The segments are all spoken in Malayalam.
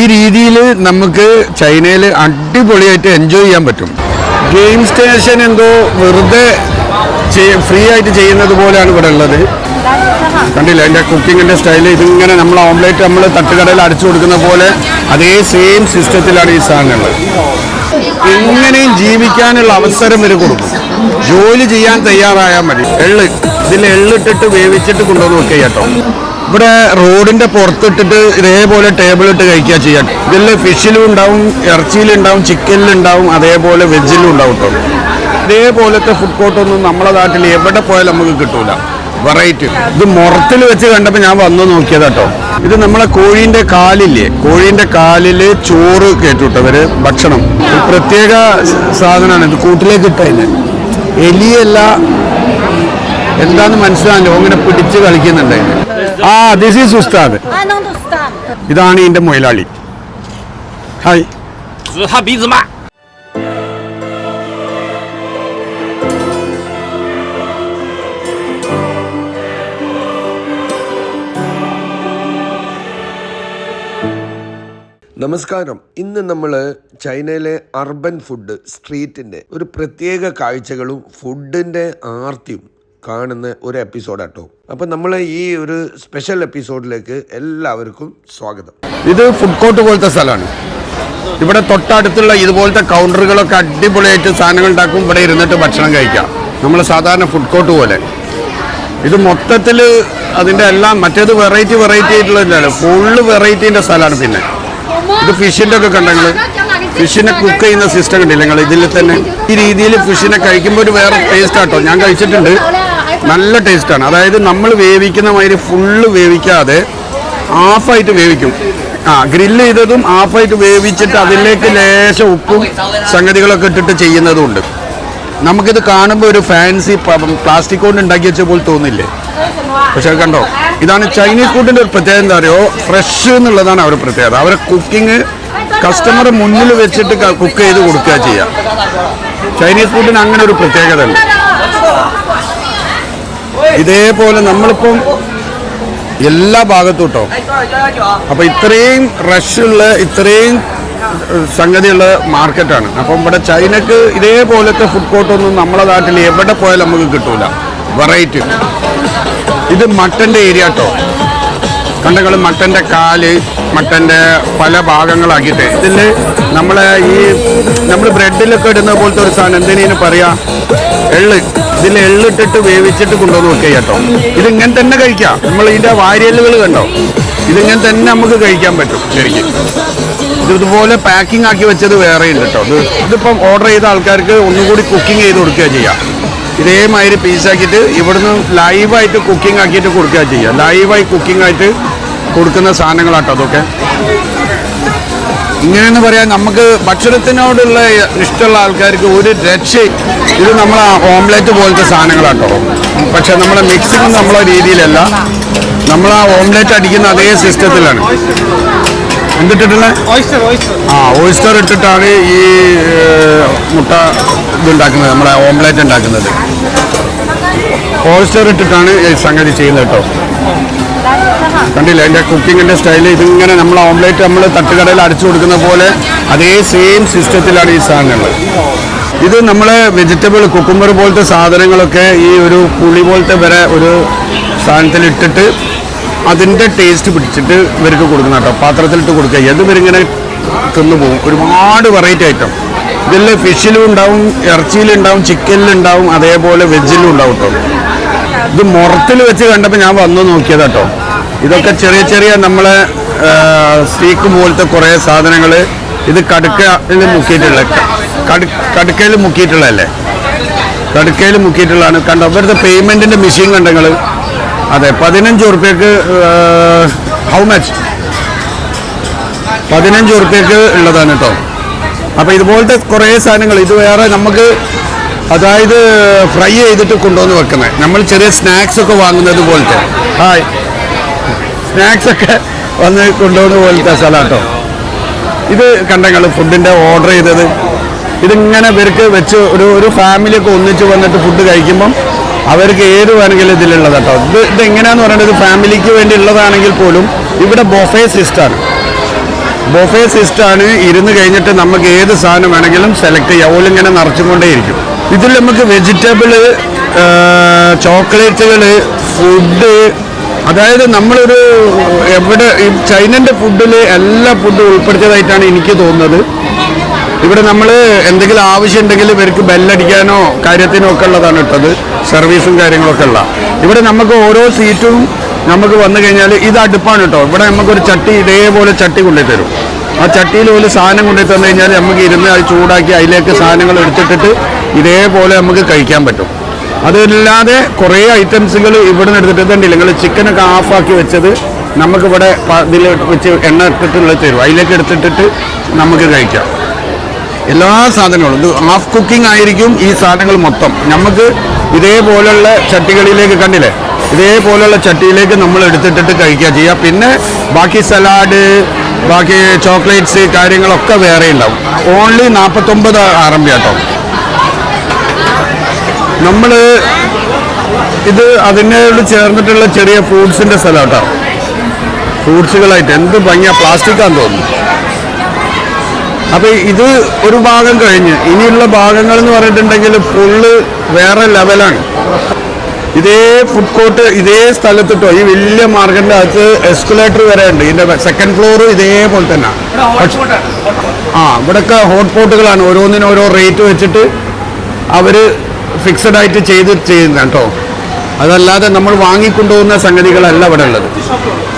ഈ രീതിയിൽ നമുക്ക് ചൈനയിൽ അടിപൊളിയായിട്ട് എൻജോയ് ചെയ്യാൻ പറ്റും. ഗെയിം സ്റ്റേഷൻ എന്തോ വെറുതെ ഫ്രീ ആയിട്ട് ചെയ്യുന്നത് പോലെയാണ് ഇവിടെ ഉള്ളത്. കണ്ടില്ല? എന്റെ കുക്കിങ്ങിന്റെ സ്റ്റൈൽ ഇതിങ്ങനെ നമ്മൾ ഓംലേറ്റ് നമ്മൾ തട്ടുകടയിൽ അടിച്ചു കൊടുക്കുന്ന പോലെ അതേ സെയിം സിസ്റ്റത്തിലാണ് ഈ സാധനങ്ങൾ എങ്ങനെയും ജീവിക്കാനുള്ള അവസരം ഇവർ കൊടുക്കും. ജോലി ചെയ്യാൻ തയ്യാറായാൽ മതി. എള്ള് ഇതിൽ എള്ളിട്ടിട്ട് വേവിച്ചിട്ട് കൊണ്ടുവന്ന് നോക്കിയാട്ടോ ഇവിടെ റോഡിന്റെ പുറത്തിട്ടിട്ട് ഇതേപോലെ ടേബിൾ ഇട്ട് കഴിക്കുക ചെയ്യാൻ ഇതിൽ ഫിഷിലും ഉണ്ടാവും ഇറച്ചിയിലും ഉണ്ടാവും ചിക്കനിലും ഉണ്ടാവും അതേപോലെ വെജിലും ഉണ്ടാവും കേട്ടോ ഇതേപോലത്തെ ഫുഡ് കോർട്ടൊന്നും നമ്മളെ നാട്ടിൽ എവിടെ പോയാലും നമുക്ക് കിട്ടൂല. വെറൈറ്റി ഇത് മുറത്തിൽ വെച്ച് കണ്ടപ്പോൾ ഞാൻ വന്നു നോക്കിയത് കേട്ടോ ഇത് നമ്മളെ കോഴീന്റെ കാലില്ലേ? കോഴീന്റെ കാലിൽ ചോറ് അവർ ഭക്ഷണം. ഒരു പ്രത്യേക സാധനമാണ് ഇത് കൂട്ടിലേക്ക് ഇട്ടതിന് എലിയല്ല എന്താന്ന് മനസ്സിലാണല്ലോ അങ്ങനെ പിടിച്ച് കളിക്കുന്നുണ്ട് അതിന്. ആ ദിസ് ഈസ് ഉസ്താദ്. ഇതാണ് എന്റെ മുയലാളി. ഹായ്. നമസ്കാരം. ഇന്ന് നമ്മൾ ചൈനയിലെ അർബൻ ഫുഡ് സ്ട്രീറ്റിന്റെ ഒരു പ്രത്യേക കാഴ്ചകളും ഫുഡിന്റെ ആർത്തിയും കാണുന്ന ഒരു എപ്പിസോഡാട്ടോ. അപ്പം നമ്മൾ ഈ ഒരു സ്പെഷ്യൽ എപ്പിസോഡിലേക്ക് എല്ലാവർക്കും സ്വാഗതം. ഇത് ഫുഡ് കോർട്ട് പോലത്തെ സ്ഥലമാണ്. ഇവിടെ തൊട്ടടുത്തുള്ള ഇതുപോലത്തെ കൗണ്ടറുകളൊക്കെ അടിപൊളിയായിട്ട് സാധനങ്ങൾ ഉണ്ടാക്കും. ഇവിടെ ഇരുന്നിട്ട് ഭക്ഷണം കഴിക്കാം. നമ്മൾ സാധാരണ ഫുഡ് കോർട്ട് പോലെ. ഇത് മൊത്തത്തിൽ അതിന്റെ എല്ലാം മറ്റേത് വെറൈറ്റി വെറൈറ്റി ആയിട്ടുള്ളതല്ല ഫുള്ള് വെറൈറ്റീന്റെ സ്ഥലമാണ് പിന്നെ. ഇത് ഫിഷിന്റെ ഒക്കെ കണ്ടെങ്കിൽ ഫിഷിനെ കുക്ക് ചെയ്യുന്ന സിസ്റ്റം കണ്ടില്ല നിങ്ങൾ ഇതിൽ തന്നെ ഈ രീതിയിൽ ഫിഷിനെ കഴിക്കുമ്പോൾ ഒരു വേറെ ടേസ്റ്റ് ആട്ടോ. ഞാൻ കഴിച്ചിട്ടുണ്ട്. നല്ല ടേസ്റ്റാണ്. അതായത് നമ്മൾ വേവിക്കുന്ന മാതിരി ഫുള്ള് വേവിക്കാതെ ഹാഫായിട്ട് വേവിക്കും. ആ ഗ്രില്ല് ചെയ്തതും ഹാഫായിട്ട് വേവിച്ചിട്ട് അതിലേക്ക് ലേശം ഉപ്പും സംഗതികളൊക്കെ ഇട്ടിട്ട് ചെയ്യുന്നതും ഉണ്ട് നമുക്കിത് കാണുമ്പോൾ ഒരു ഫാൻസി പ്ലാസ്റ്റിക് കൊണ്ട് ഉണ്ടാക്കി വെച്ച പോലെ തോന്നില്ലേ? പക്ഷെ കണ്ടോ? ഇതാണ് ചൈനീസ് ഫുഡിന്റെ ഒരു പ്രത്യേകത എന്താ പറയുക ഫ്രഷ് എന്നുള്ളതാണ് അവരുടെ പ്രത്യേകത. അവരെ കുക്കിംഗ് കസ്റ്റമർ മുന്നിൽ വെച്ചിട്ട് കുക്ക് ചെയ്ത് കൊടുക്കുക ചെയ്യുക ചൈനീസ് ഫുഡിന് അങ്ങനെ ഒരു പ്രത്യേകത ഉണ്ട് ഇതേപോലെ നമ്മളിപ്പം എല്ലാ ഭാഗത്തും കേട്ടോ അപ്പൊ ഇത്രയും റഷുള്ള ഇത്രയും സംഗതിയുള്ള മാർക്കറ്റാണ്. അപ്പം ഇവിടെ ചൈനക്ക് ഇതേപോലത്തെ ഫുഡ് കോർട്ടൊന്നും നമ്മളെ നാട്ടിൽ എവിടെ പോയാലും നമുക്ക് കിട്ടൂല. വെറൈറ്റി ഇത് മട്ടന്റെ ഏരിയ കേട്ടോ കണ്ടങ്ങൾ മട്ടന്റെ കാൽ മട്ടന്റെ പല ഭാഗങ്ങളാക്കിയിട്ട്. ഇതിൽ നമ്മളെ ഈ നമ്മൾ ബ്രെഡിലൊക്കെ ഇടുന്ന പോലത്തെ ഒരു സാധനം എന്തിനു പറയാ? എള്ള്. ഇതിൽ എള്ളിട്ടിട്ട് വേവിച്ചിട്ട് കൊണ്ടുവന്ന് വെക്കുക കേട്ടോ. ഇതിങ്ങനെ തന്നെ കഴിക്കാം. നമ്മൾ ഇതിന്റെ വാരിയലുകൾ കണ്ടോ? ഇതിങ്ങനെ തന്നെ നമുക്ക് കഴിക്കാൻ പറ്റും ശരിക്കും. ഇത് ഇതുപോലെ പാക്കിംഗ് ആക്കി വെച്ചത് വേറെ ഉണ്ട് കേട്ടോ. ഇത് ഇതിപ്പം ഓർഡർ ചെയ്ത ആൾക്കാർക്ക് ഒന്നുകൂടി കുക്കിംഗ് ചെയ്ത് കൊടുക്കുക ചെയ്യാം. ഇതേമാതിരി പീസാക്കിയിട്ട് ഇവിടുന്ന് ലൈവായിട്ട് കുക്കിംഗ് ആക്കിയിട്ട് കൊടുക്കുക ചെയ്യുക ലൈവായി കുക്കിംഗ് ആയിട്ട് കൊടുക്കുന്ന സാധനങ്ങളാട്ടോ അതൊക്കെ. ഇങ്ങനെയെന്ന് പറയാൻ നമുക്ക് ഭക്ഷണത്തിനോടുള്ള ഇഷ്ടമുള്ള ആൾക്കാർക്ക് ഒരു രക്ഷ ഇത് നമ്മൾ ഓംലെറ്റ് പോലത്തെ സാധനങ്ങളാട്ടോ. പക്ഷെ നമ്മളെ മിക്സിങ് നമ്മളെ രീതിയിലല്ല. നമ്മൾ ആ ഓംലെറ്റ് അടിക്കുന്ന അതേ സിസ്റ്റത്തിലാണ്. എന്തിട്ടിട്ടുള്ള? ആ ഓയിസ്റ്റർ ഇട്ടിട്ടാണ് ഈ മുട്ട ഇതുണ്ടാക്കുന്നത് നമ്മളെ ഓംലെറ്റ് ഉണ്ടാക്കുന്നത്. ഓയിസ്റ്റർ ഇട്ടിട്ടാണ് ഈ സംഗതി ചെയ്യുന്നത് കേട്ടോ. കണ്ടില്ല? അതിന്റെ കുക്കിങ്ങിന്റെ സ്റ്റൈൽ ഇതിങ്ങനെ നമ്മൾ ഓംലേറ്റ് നമ്മൾ തട്ടുകടയിൽ അടിച്ചു കൊടുക്കുന്ന പോലെ അതേ സെയിം സിസ്റ്റത്തിലാണ് ഈ സാധനങ്ങൾ ഇത് നമ്മൾ വെജിറ്റബിൾ കുക്കുമ്പർ പോലത്തെ സാധനങ്ങളൊക്കെ ഈ ഒരു പുളി പോലത്തെ വരെ ഒരു സാധനത്തിൽ ഇട്ടിട്ട് അതിന്റെ ടേസ്റ്റ് പിടിച്ചിട്ട് ഇവർക്ക് കൊടുക്കുന്ന കേട്ടോ. പാത്രത്തിലിട്ട് കൊടുക്കുക. ഏത് ഇവരിങ്ങനെ തിന്നു പോകും. ഒരുപാട് വെറൈറ്റി ഐറ്റം ഇതിൽ ഫിഷിലും ഉണ്ടാവും ഇറച്ചിയിലും ഉണ്ടാവും ചിക്കനിലും ഉണ്ടാവും അതേപോലെ വെജിലും ഉണ്ടാവും കേട്ടോ. ഇത് മുറത്തിൽ വെച്ച് കണ്ടപ്പോൾ ഞാൻ വന്നു നോക്കിയത് കേട്ടോ. ഇതൊക്കെ ചെറിയ ചെറിയ നമ്മളെ സ്റ്റീക്ക് പോലത്തെ കുറേ സാധനങ്ങൾ ഇത് കടുക്കയിൽ മുക്കിയിട്ടുള്ള കടു കടുക്കയിൽ മുക്കിയിട്ടുള്ളതല്ലേ? കടുക്കയിൽ മുക്കിയിട്ടുള്ളതാണ്. കണ്ടോ ഇവിടുത്തെ പേയ്മെന്റിന്റെ മെഷീൻ കണ്ടങ്ങൾ അതെ പതിനഞ്ച് ഉറുപ്പ്യക്ക് ഹൗ മച്ച് പതിനഞ്ച് ഉറുപ്പ്യക്ക് ഉള്ളതാണ് കേട്ടോ. അപ്പോൾ ഇതുപോലത്തെ കുറേ സാധനങ്ങൾ ഇത് വേറെ നമുക്ക് അതായത് ഫ്രൈ ചെയ്തിട്ട് കൊണ്ടുവന്ന് വെക്കുന്നത്. നമ്മൾ ചെറിയ സ്നാക്സ് ഒക്കെ വാങ്ങുന്നത് പോലത്തെ. ഹായ്. സ്നാക്സ് ഒക്കെ വന്ന് കൊണ്ടുപോകുന്ന പോലത്തെ സ്ഥലം കേട്ടോ ഇത് കണ്ടങ്ങൾ ഫുഡിന്റെ ഓർഡർ ചെയ്തത്. ഇതിങ്ങനെ ഇവർക്ക് വെച്ച് ഒരു ഒരു ഫാമിലിയൊക്കെ ഒന്നിച്ച് വന്നിട്ട് ഫുഡ് കഴിക്കുമ്പം അവർക്ക് ഏത് വേണമെങ്കിലും ഇതിലുള്ളത് കേട്ടോ ഇത് ഇത് എങ്ങനെയാന്ന് പറയുന്നത് ഫാമിലിക്ക് വേണ്ടി ഉള്ളതാണെങ്കിൽ പോലും ഇവിടെ ബൊഫേ സിസ്റ്റാണ് ബൊഫേ സിസ്റ്റാണ് ഇരുന്ന് കഴിഞ്ഞിട്ട് നമുക്ക് ഏത് സാധനം വേണമെങ്കിലും സെലക്ട് ചെയ്യാം. ഓലിങ്ങനെ നിറച്ചുകൊണ്ടേയിരിക്കും. ഇതിൽ നമുക്ക് വെജിറ്റബിൾ ചോക്ലേറ്റുകൾ ഫുഡ് അതായത് നമ്മളൊരു എവിടെ ഈ ചൈനന്റെ ഫുഡിൽ എല്ലാ ഫുഡും ഉൾപ്പെടുത്തിയതായിട്ടാണ് എനിക്ക് തോന്നുന്നത്. ഇവിടെ നമ്മൾ എന്തെങ്കിലും ആവശ്യമുണ്ടെങ്കിൽ ഇവർക്ക് ബെല്ലടിക്കാനോ കാര്യത്തിനോ ഒക്കെ ഉള്ളതാണ് ഇട്ടത്. സർവീസും കാര്യങ്ങളൊക്കെ ഉള്ള. ഇവിടെ നമുക്ക് ഓരോ സീറ്റും നമുക്ക് വന്നു കഴിഞ്ഞാൽ ഇത് അടുപ്പാണ് കേട്ടോ. ഇവിടെ നമുക്കൊരു ചട്ടി ഇതേപോലെ ചട്ടി കൊണ്ടുതരും. തരും ആ ചട്ടിയിൽ ഒരു സാധനം കൊണ്ടു തന്നു കഴിഞ്ഞാൽ നമുക്ക് ഇരുന്ന് അത് ചൂടാക്കി അതിലേക്ക് സാധനങ്ങൾ എടുത്തിട്ടിട്ട് ഇതേപോലെ നമുക്ക് കഴിക്കാൻ പറ്റും. അതല്ലാതെ കുറേ ഐറ്റംസുകൾ ഇവിടെ നിന്ന് എടുത്തിട്ട് നിങ്ങൾ ചിക്കനൊക്കെ ഹാഫാക്കി വെച്ചത് നമുക്കിവിടെ ഇതിൽ വെച്ച് എണ്ണ ഇട്ടിട്ടുള്ള തരും. അതിലേക്ക് എടുത്തിട്ടിട്ട് നമുക്ക് കഴിക്കാം. എല്ലാ സാധനങ്ങളും. ഇത് ഹാഫ് കുക്കിംഗ് ആയിരിക്കും ഈ സാധനങ്ങൾ മൊത്തം. നമുക്ക് ഇതേപോലുള്ള ചട്ടികളിലേക്ക് കണ്ടില്ലേ? ഇതേപോലുള്ള ചട്ടിയിലേക്ക് നമ്മൾ എടുത്തിട്ടിട്ട് കഴിക്കുക ചെയ്യുക പിന്നെ ബാക്കി സലാഡ് ബാക്കി ചോക്ലേറ്റ്സ് കാര്യങ്ങളൊക്കെ വേറെ ഉണ്ടാവും. ഓൺലി നാൽപ്പത്തൊമ്പത് ആർ കേട്ടോ നമ്മൾ ഇത് അതിനോട് ചേർന്നിട്ടുള്ള ചെറിയ ഫ്രൂട്ട്സിന്റെ സ്ഥലം കേട്ടോ ഫ്രൂട്ട്സുകളായിട്ട് എന്ത് ഭംഗിയാ പ്ലാസ്റ്റിക്കാന്ന് തോന്നുന്നു. അപ്പോൾ ഇത് ഒരു ഭാഗം കഴിഞ്ഞ് ഇനിയുള്ള ഭാഗങ്ങൾ എന്ന് പറഞ്ഞിട്ടുണ്ടെങ്കിൽ ഫുള്ള് വേറെ ലെവലാണ് ഇതേ ഫുഡ് കോർട്ട് ഇതേ സ്ഥലത്തിട്ടോ ഈ വലിയ മാർഗിന്റെ അകത്ത് എസ്കുലേറ്റർ വരെ ഉണ്ട്. ഇതിന്റെ സെക്കൻഡ് ഫ്ലോർ ഇതേപോലെ തന്നെ. ആ ഇവിടെയൊക്കെ ഹോട്ട് പോട്ടുകളാണ് ഓരോന്നിനും ഓരോ റേറ്റ് വെച്ചിട്ട് അവർ ഫിക്സഡ് ആയിട്ട് ചെയ്ത് ചെയ്യുന്ന കേട്ടോ. അതല്ലാതെ നമ്മൾ വാങ്ങിക്കൊണ്ടുപോകുന്ന സംഗതികളല്ല ഇവിടെ ഉള്ളത്.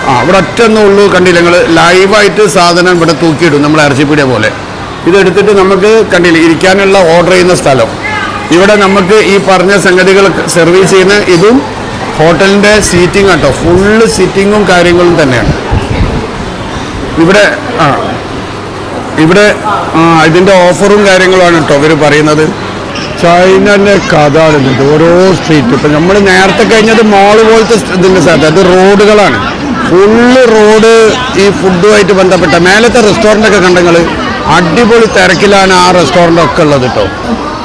ആ ഇവിടെ ഒറ്റ ഒന്നേ ഉള്ളൂ. കണ്ടില്ല ഞങ്ങൾ ലൈവായിട്ട് സാധനം ഇവിടെ തൂക്കിയിടും നമ്മൾ ഇറച്ചിപ്പീടിയ പോലെ. ഇതെടുത്തിട്ട് നമുക്ക് കണ്ടില്ല ഇരിക്കാനുള്ള ഓർഡർ ചെയ്യുന്ന സ്ഥലം. ഇവിടെ നമുക്ക് ഈ പറഞ്ഞ സംഗതികൾ സർവീസ് ചെയ്യുന്ന ഇതും ഹോട്ടലിന്റെ സീറ്റിംഗ് കേട്ടോ ഫുള്ള് സീറ്റിങ്ങും കാര്യങ്ങളും തന്നെയാണ്. ഇവിടെ ആ ഇവിടെ ഇതിന്റെ ഓഫറും കാര്യങ്ങളുമാണ് കേട്ടോ ഇവർ പറയുന്നത്. ചൈനന്റെ കഥ ഇത് ഓരോ സ്ട്രീറ്റ് ഇപ്പം നമ്മൾ നേരത്തെ കഴിഞ്ഞത് മോൾ പോലത്തെ ഇതിന്റെ സ്ഥലത്ത്. അത് റോഡുകളാണ്. ഫുള്ള് റോഡ് ഈ ഫുഡുമായിട്ട് ബന്ധപ്പെട്ട മേലത്തെ റെസ്റ്റോറന്റൊക്കെ കണ്ടെങ്കിൽ അടിപൊളി തിരക്കിലാണ് ആ റെസ്റ്റോറന്റ് ഒക്കെ ഉള്ളത് കേട്ടോ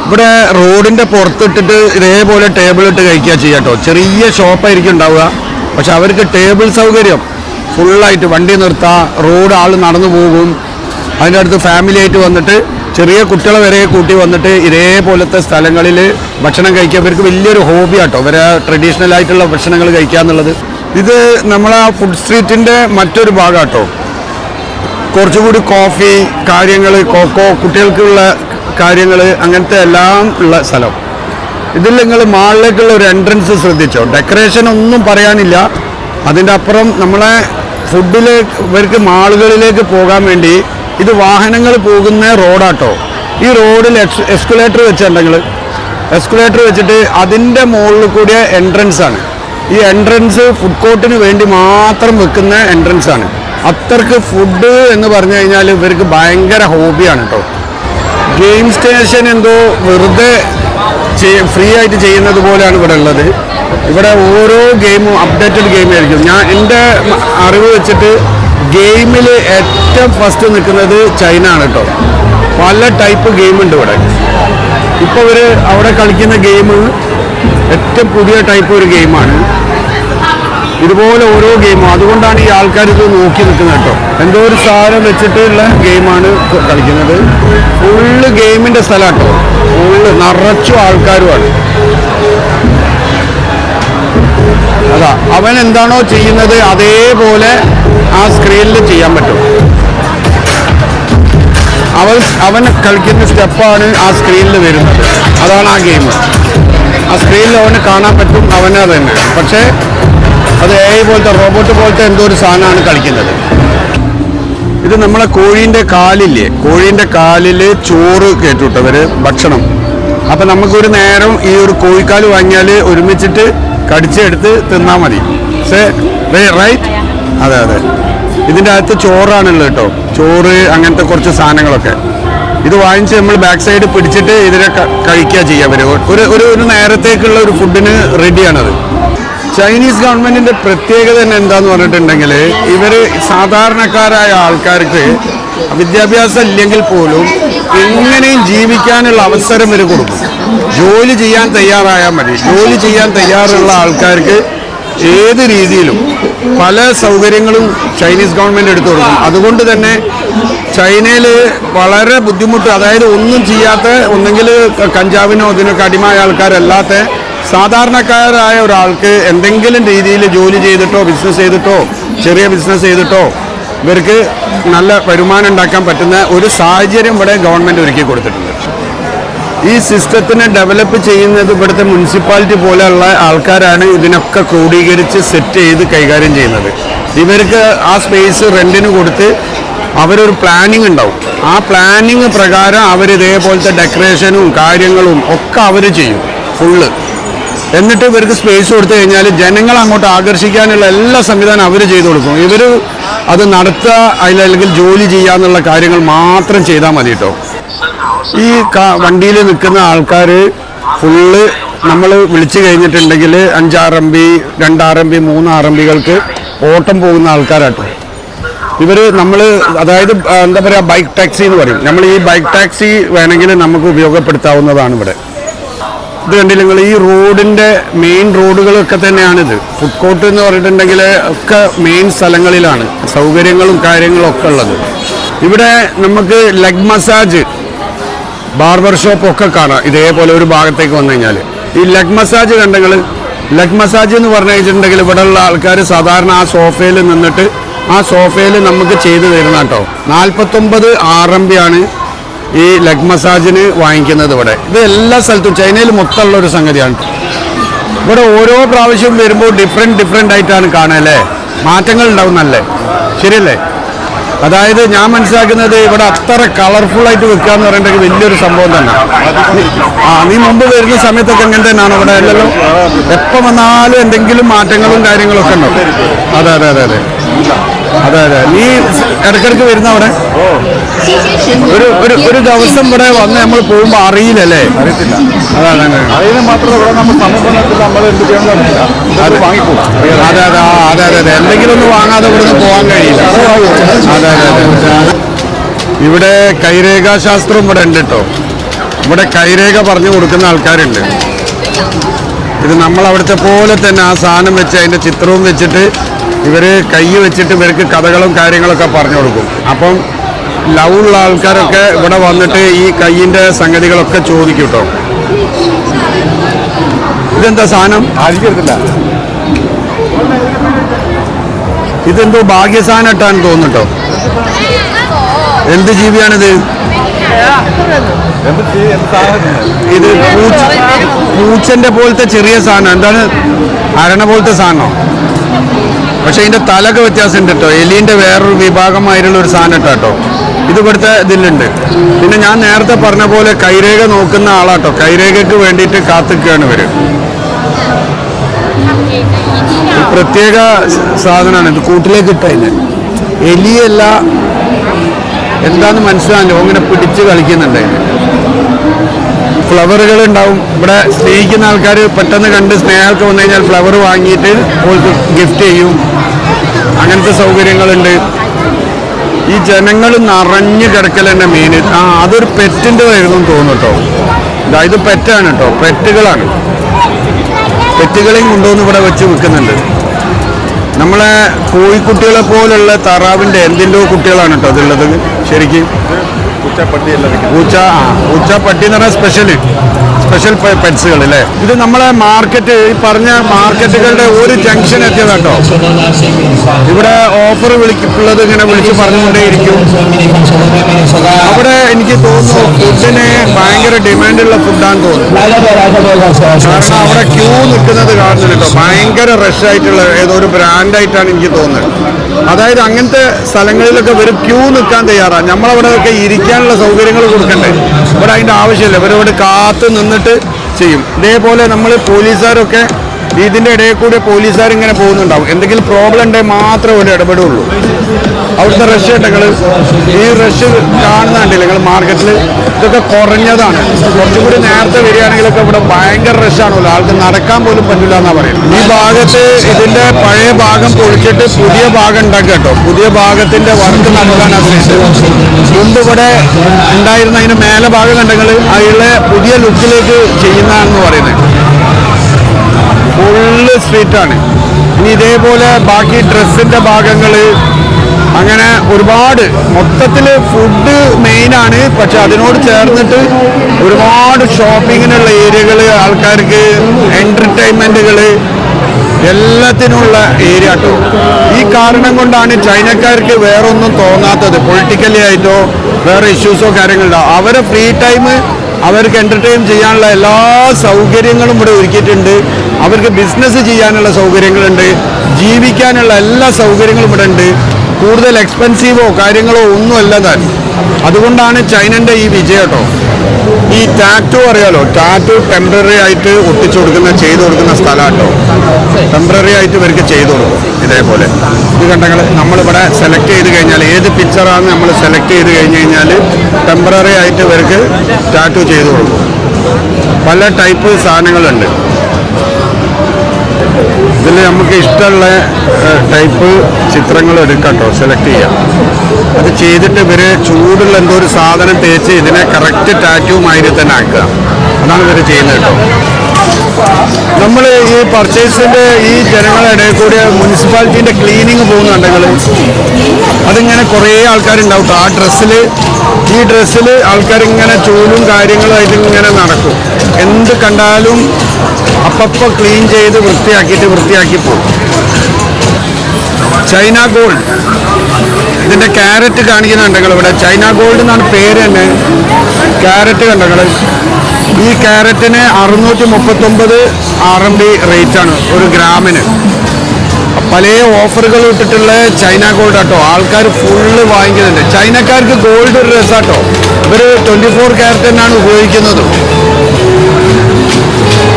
ഇവിടെ റോഡിന്റെ പുറത്തിട്ടിട്ട് ഇതേപോലെ ടേബിൾ ഇട്ട് കഴിക്കുക ചെയ്യുക കേട്ടോ ചെറിയ ഷോപ്പായിരിക്കും ഉണ്ടാവുക. പക്ഷെ അവർക്ക് ടേബിൾ സൗകര്യം. ഫുള്ളായിട്ട് വണ്ടി നിർത്താം റോഡ് ആൾ നടന്നു പോകും. അതിന്റെ അടുത്ത് ഫാമിലി ആയിട്ട് വന്നിട്ട് ചെറിയ കുട്ടികളെ വരെ കൂട്ടി വന്നിട്ട് ഇതേപോലത്തെ സ്ഥലങ്ങളിൽ ഭക്ഷണം കഴിക്കുക ഇവർക്ക് വലിയൊരു ഹോബി ആട്ടോ. ഇവരെ ട്രഡീഷണൽ ആയിട്ടുള്ള ഭക്ഷണങ്ങൾ കഴിക്കുക എന്നുള്ളത്. ഇത് നമ്മളെ ഫുഡ് സ്ട്രീറ്റിന്റെ മറ്റൊരു ഭാഗമാട്ടോ കുറച്ചുകൂടി കോഫി കാര്യങ്ങൾ കോക്കോ കുട്ടികൾക്കുള്ള കാര്യങ്ങൾ അങ്ങനത്തെ എല്ലാം ഉള്ള സ്ഥലം. ഇതിൽ നിങ്ങൾ മാളിലേക്കുള്ള ഒരു എൻട്രൻസ് ശ്രദ്ധിച്ചോ. ഡെക്കറേഷൻ ഒന്നും പറയാനില്ല. അതിന്റെ അപ്പുറം നമ്മളെ ഫുഡിലേക്ക് ഇവർക്ക് മാളുകളിലേക്ക് പോകാൻ വേണ്ടി ഇത് വാഹനങ്ങൾ പോകുന്ന റോഡാട്ടോ. ഈ റോഡിൽ എക്സ് എസ്കുലേറ്റർ വെച്ചിട്ടുണ്ടെങ്കിൽ എസ്കുലേറ്റർ വെച്ചിട്ട് അതിന്റെ മുകളിൽ കൂടിയ എൻട്രൻസ് ആണ്. ഈ എൻട്രൻസ് ഫുഡ് കോർട്ടിന് വേണ്ടി മാത്രം വെക്കുന്ന എൻട്രൻസ് ആണ്. അത്രയ്ക്ക് ഫുഡ് എന്ന് പറഞ്ഞു കഴിഞ്ഞാൽ ഇവർക്ക് ഭയങ്കര ഹോബിയാണ് കേട്ടോ ഗെയിം സ്റ്റേഷൻ എന്തോ വെറുതെ ഫ്രീ ആയിട്ട് ചെയ്യുന്നത് പോലെയാണ് ഇവിടെ ഉള്ളത്. ഇവിടെ ഓരോ ഗെയിമും അപ്ഡേറ്റഡ് ഗെയിം ആയിരിക്കും. ഞാൻ എന്റെ അറിവ് വെച്ചിട്ട് ഗെയിമിൽ ഏറ്റവും ഫസ്റ്റ് നിൽക്കുന്നത് ചൈന ആണ് കേട്ടോ പല ടൈപ്പ് ഗെയിം ഉണ്ട് ഇവിടെ. ഇപ്പോൾ ഇവർ അവിടെ കളിക്കുന്ന ഗെയിം ഏറ്റവും പുതിയ ടൈപ്പ് ഒരു ഗെയിമാണ് ഇതുപോലെ ഓരോ ഗെയിമും അതുകൊണ്ടാണ് ഈ ആൾക്കാർ ഇത് നോക്കി നിൽക്കുന്നത് കേട്ടോ എന്തോ ഒരു സാധനം വെച്ചിട്ടുള്ള ഗെയിമാണ് കളിക്കുന്നത്. ഫുള്ള് ഗെയിമിന്റെ സ്ഥലം കേട്ടോ ഫുള്ള് നിറച്ചു ആൾക്കാരുമാണ്. അതാ അവൻ എന്താണോ ചെയ്യുന്നത് അതേപോലെ ആ സ്ക്രീനിൽ ചെയ്യാൻ പറ്റും. അവൻ അവൻ കളിക്കുന്ന സ്റ്റെപ്പാണ് ആ സ്ക്രീനിൽ വരുന്നത്. അതാണ് ആ ഗെയിം ആ സ്ക്രീനിൽ അവന് കാണാൻ പറ്റും അവനെ തന്നെ. പക്ഷേ അത് എ പോലത്തെ റോബോട്ട് പോലത്തെ എന്തോ ഒരു സാധനമാണ് കളിക്കുന്നത്. ഇത് നമ്മളെ കോഴീന്റെ കാലില്ലേ? കോഴീന്റെ കാലിൽ ചോറ് കേട്ടുവിട്ടവർ ഭക്ഷണം. അപ്പം നമുക്കൊരു നേരം ഈ ഒരു കോഴിക്കാൽ വാങ്ങിയാൽ ഒരുമിച്ചിട്ട് കടിച്ചെടുത്ത് തിന്നാൽ മതി. സേ റൈറ്റ് അതെ അതെ. ഇതിന്റെ അകത്ത് ചോറാണുള്ളത് കേട്ടോ. ചോറ് അങ്ങനത്തെ കുറച്ച് സാധനങ്ങളൊക്കെ. ഇത് വാങ്ങിച്ച് നമ്മൾ ബാക്ക് സൈഡ് പിടിച്ചിട്ട് ഇതിനെ കഴിക്കുക ചെയ്യാൻ പറ്റും ഒരു ഒരു ഒരു നേരത്തേക്കുള്ള ഒരു ഫുഡിന് റെഡിയാണത് ചൈനീസ് ഗവൺമെന്റിന്റെ പ്രത്യേകത തന്നെ എന്താന്ന് പറഞ്ഞിട്ടുണ്ടെങ്കിൽ ഇവർ സാധാരണക്കാരായ ആൾക്കാർക്ക് വിദ്യാഭ്യാസം ഇല്ലെങ്കിൽ പോലും എങ്ങനെയും ജീവിക്കാനുള്ള അവസരം ഇവർ കൊടുക്കും. ജോലി ചെയ്യാൻ തയ്യാറായാൽ മതി. ജോലി ചെയ്യാൻ തയ്യാറുള്ള ആൾക്കാർക്ക് ഏത് രീതിയിലും പല സൗകര്യങ്ങളും ചൈനീസ് ഗവൺമെന്റ് എടുത്തു കൊടുക്കും. അതുകൊണ്ട് തന്നെ ചൈനയിൽ വളരെ ബുദ്ധിമുട്ട് അതായത് ഒന്നും ചെയ്യാത്ത ഒന്നെങ്കിൽ കഞ്ചാവിനോ ഇതിനൊക്കെ അടിമായ ആൾക്കാരല്ലാത്ത സാധാരണക്കാരായ ഒരാൾക്ക് എന്തെങ്കിലും രീതിയിൽ ജോലി ചെയ്തിട്ടോ ബിസിനസ് ചെയ്തിട്ടോ ചെറിയ ബിസിനസ് ചെയ്തിട്ടോ ഇവർക്ക് നല്ല വരുമാനം ഉണ്ടാക്കാൻ പറ്റുന്ന ഒരു സാഹചര്യം ഇവിടെ ഗവൺമെന്റ് ഒരുക്കി കൊടുത്തിട്ടുണ്ട്. ഈ സിസ്റ്റത്തിനെ ഡെവലപ്പ് ചെയ്യുന്നത് ഇവിടുത്തെ മുനിസിപ്പാലിറ്റി പോലെയുള്ള ആൾക്കാരാണ് ഇതിനൊക്കെ ക്രോഡീകരിച്ച് സെറ്റ് ചെയ്ത് കൈകാര്യം ചെയ്യുന്നത്. ഇവർക്ക് ആ സ്പേസ് റെന്റിന് കൊടുത്ത് അവരൊരു പ്ലാനിങ് ഉണ്ടാവും. ആ പ്ലാനിങ് പ്രകാരം അവർ ഇതേപോലത്തെ ഡെക്കറേഷനും കാര്യങ്ങളും ഒക്കെ അവർ ചെയ്യും ഫുള്ള്. എന്നിട്ട് ഇവർക്ക് സ്പേസ് കൊടുത്തു കഴിഞ്ഞാൽ ജനങ്ങൾ അങ്ങോട്ട് ആകർഷിക്കാനുള്ള എല്ലാ സംവിധാനം അവർ ചെയ്തു കൊടുക്കും. ഇവർ അത് നടത്തുക അതിലല്ലെങ്കിൽ ജോലി ചെയ്യുക എന്നുള്ള കാര്യങ്ങൾ മാത്രം ചെയ്താൽ മതി കേട്ടോ ഈ വണ്ടിയിൽ നിൽക്കുന്ന ആൾക്കാർ ഫുള്ള് നമ്മൾ വിളിച്ചു കഴിഞ്ഞിട്ടുണ്ടെങ്കിൽ അഞ്ചാറ് എം ബി രണ്ടാറ് എം ബി മൂന്നാറ് എം ബികൾക്ക് ഓട്ടം പോകുന്ന ആൾക്കാരാട്ടോ. ഇവർ നമ്മൾ അതായത് എന്താ പറയുക ബൈക്ക് ടാക്സി എന്ന് പറയും. നമ്മൾ ഈ ബൈക്ക് ടാക്സി വേണമെങ്കിൽ നമുക്ക് ഉപയോഗപ്പെടുത്താവുന്നതാണ് ഇവിടെ. ഇത് കണ്ടില്ല നിങ്ങൾ ഈ റോഡിന്റെ മെയിൻ റോഡുകളൊക്കെ തന്നെയാണിത്. ഫുഡ് കോർട്ട് എന്ന് പറഞ്ഞിട്ടുണ്ടെങ്കിൽ ഒക്കെ മെയിൻ സ്ഥലങ്ങളിലാണ്. സൗകര്യങ്ങളും കാര്യങ്ങളും ഒക്കെ ഉള്ളത്. ഇവിടെ നമുക്ക് ലെഗ് മസാജ് ബാർബർ ഷോപ്പ് ഒക്കെ കാണാം. ഇതേപോലെ ഒരു ഭാഗത്തേക്ക് വന്നു കഴിഞ്ഞാൽ ഈ ലെഗ് മസാജ് കണ്ടെങ്കിൽ ലെഗ് മസാജ് എന്ന് പറഞ്ഞു കഴിഞ്ഞിട്ടുണ്ടെങ്കിൽ ഇവിടെയുള്ള ആൾക്കാർ സാധാരണ ആ സോഫയിൽ നിന്നിട്ട് ആ സോഫയിൽ നമുക്ക് ചെയ്തു തരുന്ന കേട്ടോ. നാൽപ്പത്തൊമ്പത് ആർ എം ആണ് ഈ ലെഗ് മസാജിന് വാങ്ങിക്കുന്നത് ഇവിടെ. ഇത് എല്ലാ സ്ഥലത്തും ചൈനയിൽ മൊത്തമുള്ള ഒരു സംഗതിയാണ് ഇവിടെ ഓരോ പ്രാവശ്യം വരുമ്പോൾ ഡിഫറെന്റ് ഡിഫറെന്റ് ആയിട്ടാണ് കാണുക അല്ലേ? മാറ്റങ്ങൾ ഉണ്ടാവുന്നല്ലേ ശരിയല്ലേ? അതായത് ഞാൻ മനസ്സിലാക്കുന്നത് ഇവിടെ അത്ര കളർഫുൾ ആയിട്ട് വെക്കുക എന്ന് പറയുന്നത് വലിയൊരു സംഭവം തന്നെ. ആ നീ മുമ്പ് വരുന്ന സമയത്തൊക്കെ എങ്ങനെ തന്നെയാണ് ഇവിടെ അല്ലല്ലോ? എപ്പം വന്നാലും എന്തെങ്കിലും മാറ്റങ്ങളും കാര്യങ്ങളും ഒക്കെ ഉണ്ടാവും. അതെ അതെ അതെ അതെ. അതെ അതെ. നീ ഇടക്കിടക്ക് വരുന്ന അവിടെ? ഒരു ഒരു ഒരു ദിവസം ഇവിടെ വന്ന് നമ്മൾ പോകുമ്പോ അറിയില്ലല്ലേ? അറിയത്തില്ല. അതാണ് അതാണ്. അറിയുന്നത് മാത്രമേ ഇവിടെ നമ്മൾ സമീപനത്തിൽ നമ്മൾ എന്ത് ചെയ്യണമെന്നില്ല അത്. വാങ്ങിപ്പോകും അതെ അതെ അതെ അതെ അതെ. എന്തെങ്കിലും ഒന്ന് വാങ്ങാതെ ഇവിടുന്ന് പോകാൻ കഴിയില്ല. അതെ അതെ അതെ. ഇവിടെ കൈരേഖാശാസ്ത്രം ഇവിടെ ഉണ്ട് കേട്ടോ ഇവിടെ കൈരേഖ പറഞ്ഞു കൊടുക്കുന്ന ആൾക്കാരുണ്ട്. ഇത് നമ്മൾ അവിടുത്തെ പോലെ തന്നെ ആ സാധനം വെച്ച് അതിന്റെ ചിത്രവും വെച്ചിട്ട് ഇവർ കൈ വെച്ചിട്ട് ഇവർക്ക് കഥകളും കാര്യങ്ങളൊക്കെ പറഞ്ഞു കൊടുക്കും. അപ്പം ലവ് ഉള്ള ആൾക്കാരൊക്കെ ഇവിടെ വന്നിട്ട് ഈ കൈയിന്റെ സംഗതികളൊക്കെ ചോദിക്കും കേട്ടോ ഇതെന്താ സാധനം? ആയിരിക്കത്തില്ല. ഇതെന്തോ ഭാഗ്യസാധനം ഇട്ടാന്ന് തോന്നുന്നുട്ടോ എന്ത് ജീവിയാണിത്? ഇത് പൂച്ച പൂച്ചന്റെ പോലത്തെ ചെറിയ സാധനം. എന്താണ്? അരണ പോലത്തെ സാധനോ? പക്ഷെ ഇതിന്റെ തലൊക്കെ വ്യത്യാസമുണ്ട് കേട്ടോ എലീന്റെ വേറൊരു വിഭാഗമായിട്ടുള്ള ഒരു സാധനം കേട്ടോ ഇത് ഇവിടുത്തെ ഇതിലുണ്ട്. പിന്നെ ഞാൻ നേരത്തെ പറഞ്ഞ പോലെ കൈരേഖ നോക്കുന്ന ആളാട്ടോ കൈരേഖയ്ക്ക് വേണ്ടിയിട്ട് കാത്തിക്കുകയാണ് ഇവർ പ്രത്യേക സാധനമാണ്. ഇത് കൂട്ടിലേക്ക് ഇട്ടതിന് എലിയല്ല എന്താന്ന് മനസ്സിലാകില്ല അങ്ങനെ പിടിച്ച് കളിക്കുന്നുണ്ട് അതിന്. ഫ്ലവറുകൾ ഉണ്ടാവും ഇവിടെ സ്നേഹിക്കുന്ന ആൾക്കാർ പെട്ടെന്ന് കണ്ട് സ്നേഹമൊക്കെ വന്നു കഴിഞ്ഞാൽ ഫ്ലവർ വാങ്ങിയിട്ട് അവൾക്ക് ഗിഫ്റ്റ് ചെയ്യും. അങ്ങനത്തെ സൗകര്യങ്ങളുണ്ട്. ഈ ജനങ്ങൾ നിറഞ്ഞു കിടക്കൽ തന്നെ മെയിൻ ആ അതൊരു പെറ്റിന്റെ വരുന്നു തോന്നുന്നു കേട്ടോ. അതായത് പെറ്റാണ് കേട്ടോ. പെറ്റുകളാണ്. പെറ്റുകളെയും കൊണ്ടുവന്ന് ഇവിടെ വെച്ച് വിൽക്കുന്നുണ്ട്. നമ്മളെ കോഴിക്കുട്ടികളെ പോലുള്ള താറാവിന്റെ എന്തിന്റെയോ കുട്ടികളാണ് കേട്ടോ അതുള്ളത് ശരിക്കും പൂച്ച ആ പൂച്ച പട്ടി എന്ന് പറഞ്ഞാൽ സ്പെഷ്യൽ സ്പെഷ്യൽ പെറ്റ്സുകൾ അല്ലേ ഇത് നമ്മളെ മാർക്കറ്റ് ഈ പറഞ്ഞ മാർക്കറ്റുകളുടെ ഒരു ജംഗ്ഷൻ എത്തിയത് കേട്ടോ. ഇവിടെ ഓഫർ വിളിക്കുള്ളത് ഇങ്ങനെ വിളിച്ച് പറഞ്ഞുകൊണ്ടേയിരിക്കും. അവിടെ എനിക്ക് തോന്നുന്നു ഫുഡിന് ഭയങ്കര ഡിമാൻഡുള്ള ഫുഡാന്ന് തോന്നുന്നു. കാരണം അവിടെ ക്യൂ നിൽക്കുന്നത് കാണുന്നില്ല ഭയങ്കര റഷ് ആയിട്ടുള്ള ഏതോ ഒരു ബ്രാൻഡായിട്ടാണ് എനിക്ക് തോന്നുന്നത്. അതായത് അങ്ങനത്തെ സ്ഥലങ്ങളിലൊക്കെ വരും ക്യൂ നിൽക്കാൻ തയ്യാറാണ് നമ്മളവിടെ ഒക്കെ ഇരിക്കാനുള്ള സൗകര്യങ്ങൾ കൊടുക്കണ്ടേ? ഇവിടെ അതിന്റെ ആവശ്യമില്ല. ഇവരോട് കാത്തു നിന്നിട്ട് ചെയ്യും. ഇതേപോലെ നമ്മൾ പോലീസുകാരൊക്കെ ഇതിന്റെ ഇടയിൽ കൂടി പോലീസുകാർ ഇങ്ങനെ പോകുന്നുണ്ടാവും. എന്തെങ്കിലും പ്രോബ്ലം ഉണ്ടെങ്കിൽ മാത്രമേ ഒരു ഇടപെടുള്ളൂ. അവിടുത്തെ റഷ് ഉണ്ടെങ്കിൽ ഈ റഷ് കാണുന്നുണ്ടല്ലോ നിങ്ങൾ മാർക്കറ്റിൽ ഇതൊക്കെ കുറഞ്ഞതാണ്. കുറച്ചും കൂടി നേരത്തെ വരികയാണെങ്കിലൊക്കെ ഇവിടെ ഭയങ്കര റഷാണല്ലോ ആൾക്ക് നടക്കാൻ പോലും പറ്റില്ല എന്നാ പറയുന്നത്. ഈ ഭാഗത്ത് ഇതിന്റെ പഴയ ഭാഗം പൊളിച്ചിട്ട് പുതിയ ഭാഗം ഉണ്ടാക്കുക കേട്ടോ. പുതിയ ഭാഗത്തിന്റെ വർക്ക് നടക്കാൻ ആഗ്രഹിച്ചത് മുമ്പ് ഇവിടെ ഉണ്ടായിരുന്ന അതിന് മേലെ ഭാഗം കണ്ടെങ്കിൽ അതിലെ പുതിയ ലുക്കിലേക്ക് ചെയ്യുന്നതാണെന്ന് പറയുന്നത്. ഫുള്ള് സ്ട്രീറ്റാണ് ഇനി ഇതേപോലെ ബാക്കി ഡ്രസ്സിന്റെ ഭാഗങ്ങൾ അങ്ങനെ ഒരുപാട്. മൊത്തത്തിൽ ഫുഡ് മെയിനാണ് പക്ഷെ അതിനോട് ചേർന്നിട്ട് ഒരുപാട് ഷോപ്പിങ്ങിനുള്ള ഏരിയകൾ ആൾക്കാർക്ക് എന്റർടൈൻമെന്റുകൾ എല്ലാത്തിനുള്ള ഏരിയ കേട്ടോ ഈ കാരണം കൊണ്ടാണ് ചൈനക്കാർക്ക് വേറൊന്നും തോന്നാത്തത്. പൊളിറ്റിക്കലി ആയിട്ടോ വേറെ ഇഷ്യൂസോ കാര്യങ്ങളോ. അവരെ ഫ്രീ ടൈം അവർക്ക് എന്റർടൈൻ ചെയ്യാനുള്ള എല്ലാ സൗകര്യങ്ങളും ഇവിടെ ഒരുക്കിയിട്ടുണ്ട്. അവർക്ക് ബിസിനസ് ചെയ്യാനുള്ള സൗകര്യങ്ങളുണ്ട്. ജീവിക്കാനുള്ള എല്ലാ സൗകര്യങ്ങളും ഇവിടെ ഉണ്ട്. കൂടുതൽ എക്സ്പെൻസീവോ കാര്യങ്ങളോ ഒന്നുമല്ല താൻ. അതുകൊണ്ടാണ് ചൈനന്റെ ഈ വിജയം കേട്ടോ. ഈ ടാറ്റു അറിയാലോ? ടാറ്റു ടെമ്പററി ആയിട്ട് ഒട്ടിച്ചു കൊടുക്കുന്ന ചെയ്തു കൊടുക്കുന്ന സ്ഥലമാണ് കേട്ടോ. ടെമ്പററി ആയിട്ട് ഇവർക്ക് ചെയ്തു കൊടുക്കും ഇതേപോലെ. ഇത് കണ്ടങ്ങൾ നമ്മളിവിടെ സെലക്ട് ചെയ്ത് കഴിഞ്ഞാൽ ഏത് പിക്ചറാണ് നമ്മൾ സെലക്ട് ചെയ്ത് കഴിഞ്ഞ് കഴിഞ്ഞാൽ ടെമ്പററി ആയിട്ട് ഇവർക്ക് ടാറ്റു ചെയ്ത് കൊടുക്കും പല ടൈപ്പ് സാധനങ്ങളുണ്ട്. ഇതിൽ നമുക്ക് ഇഷ്ടമുള്ള ടൈപ്പ് ചിത്രങ്ങൾ എടുക്കട്ടോ സെലക്ട് ചെയ്യാം. അത് ചെയ്തിട്ട് ഇവർ ചൂടുള്ള എന്തോ ഒരു സാധനം തേച്ച് ഇതിനെ കറക്റ്റ് ടാറ്റു മാതിരി തന്നെ ആക്കുക. അതാണ് ഇവർ ചെയ്യുന്നത് കേട്ടോ. നമ്മൾ ഈ പർച്ചേസിന്റെ ഈ ജനങ്ങളുടെ കൂടി മുനിസിപ്പാലിറ്റിന്റെ ക്ലീനിങ് പോകുന്നുണ്ടെങ്കിൽ അതിങ്ങനെ കുറേ ആൾക്കാരുണ്ടാവും. ആ ഡ്രസ്സിൽ ഈ ഡ്രസ്സിൽ ആൾക്കാരിങ്ങനെ ചൂലും കാര്യങ്ങളുമായിട്ട് ഇങ്ങനെ നടക്കും. എന്ത് കണ്ടാലും അപ്പപ്പോൾ ക്ലീൻ ചെയ്ത് വൃത്തിയാക്കിയിട്ട് വൃത്തിയാക്കി പോകും. ചൈന ഗോൾഡ് ഇതിന്റെ ക്യാരറ്റ് കാണിക്കുന്നുണ്ടെങ്കിൽ ഇവിടെ. ചൈന ഗോൾഡ് എന്നാണ് പേര് തന്നെ. ക്യാരറ്റ് കണ്ടങ്ങൾ ഈ ക്യാരറ്റിന് അറുന്നൂറ്റി മുപ്പത്തൊമ്പത് ആർ എം ഡി റേറ്റാണ് ഒരു ഗ്രാമിന്. പല ഓഫറുകൾ ഇട്ടിട്ടുള്ള ചൈന ഗോൾഡ് ആട്ടോ. ആൾക്കാർ ഫുള്ള് വാങ്ങിക്കുന്നുണ്ട്. ചൈനക്കാർക്ക് ഗോൾഡ് ഒരു രസാട്ടോ. ഇവർ ട്വന്റി ഫോർ ക്യാരറ്റ് തന്നെയാണ് ഉപയോഗിക്കുന്നത്.